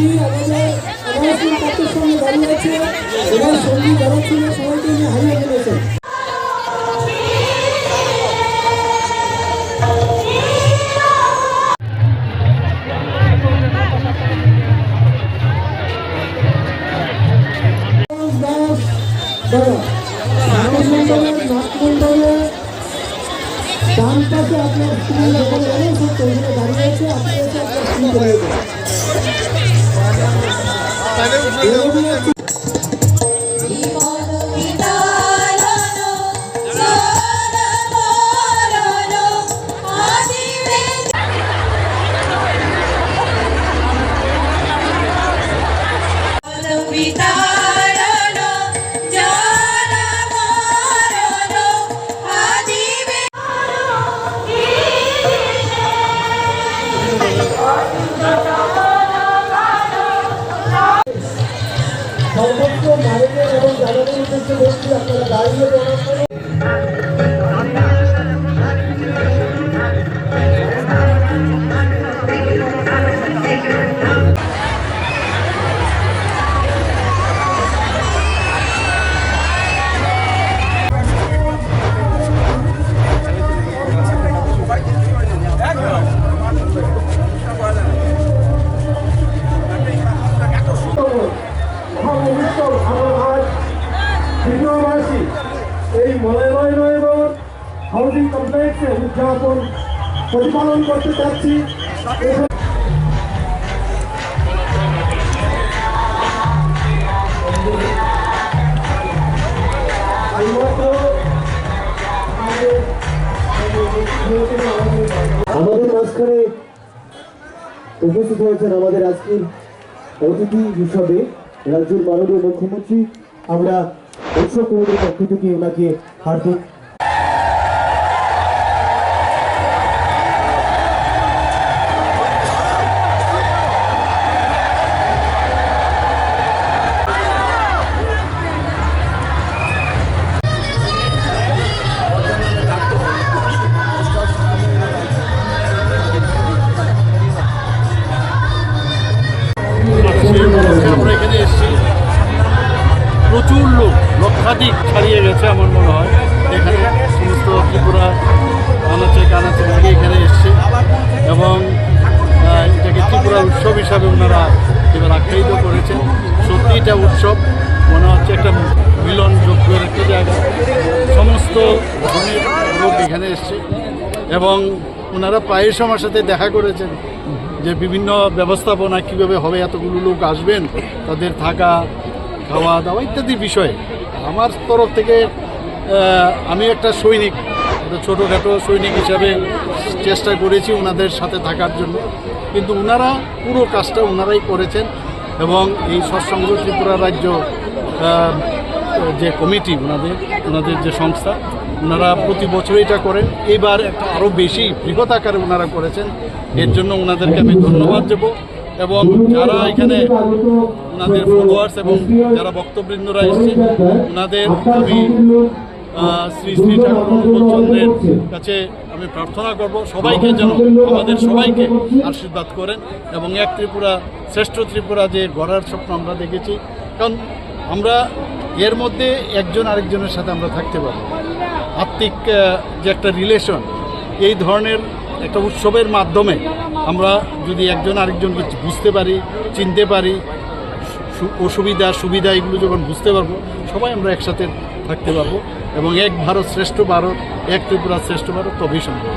মন্দির আমাদের অনারসিং পাত্রের সামনে দাঁড়িয়ে আছে এবার সংগীত স্ক্রিন করে দেবেন এরকমই একটি জীবন आमच्या गोष्टी आपल्याला गाडीला Thank you. হাউজিং কমপ্লেক্সে উদযাপন পরিপালন করতে চাচ্ছি। আমাদের মাঝখানে উপস্থিত হয়েছেন আমাদের আজকের অতিথি হিসাবে রাজ্যের মাননীয় মুখ্যমন্ত্রী। আমরা উৎসব কমিটির পক্ষ থেকে ওনাকে হার্দিক প্রচুর লোক, লক্ষাধিক ছাড়িয়ে গেছে আমার মনে হয়। এখানে সমস্ত ত্রিপুরা আনাচে কানাচে থেকে এখানে এসছে। এবং এটাকে ত্রিপুরা উৎসব হিসাবে ওনারা এবার আখ্যায়িত করেছেন। সত্যি এটা উৎসব, মনে হচ্ছে একটা মিলনযোগ্যের একটা জায়গা। সমস্ত ধর্মের লোক এখানে এসছে। এবং ওনারা প্রায়শ আমার সাথে দেখা করেছেন যে বিভিন্ন ব্যবস্থাপনা কীভাবে হবে, এতগুলো লোক আসবেন, তাদের থাকা খাওয়া দাওয়া ইত্যাদি বিষয়ে। আমার তরফ থেকে আমি একটা সৈনিক ছোটোখাটো সৈনিক হিসাবে চেষ্টা করেছি ওনাদের সাথে থাকার জন্য। কিন্তু ওনারা পুরো কাজটা ওনারাই করেছেন এবং এই সৎসঙ্গ ত্রিপুরা রাজ্য যে কমিটি ওনাদের ওনাদের যে সংস্থা, ওনারা প্রতি বছর এটা করেন। এবার একটা আরও বেশি বৃহৎ আকারে ওনারা করেছেন। এর জন্য ওনাদেরকে আমি ধন্যবাদ দেব। এবং যারা এখানে ওনাদের ফলোয়ার্স এবং যারা বক্তবৃন্দরা এসছে ওনাদের আমি শ্রী শ্রী ঠাকুর অনুকূলচন্দ্রের কাছে আমি প্রার্থনা করব, সবাইকে যেন আমাদের সবাইকে আশীর্বাদ করেন এবং এক ত্রিপুরা, শ্রেষ্ঠ ত্রিপুরা যে গড়ার স্বপ্ন আমরা দেখেছি। কারণ আমরা এর মধ্যে একজন আরেকজনের সাথে আমরা থাকতে পারব। আত্মিক যে একটা রিলেশন এই ধরনের একটা উৎসবের মাধ্যমে আমরা যদি একজন আরেকজনকে বুঝতে পারি, চিনতে পারি অসুবিধা, সুবিধা এগুলো যখন বুঝতে পারব, সবাই আমরা একসাথে থাকতে পারব এবং এক ভারত শ্রেষ্ঠ ভারত, এক ত্রিপুরা শ্রেষ্ঠ ভারত, তবেই সম্ভব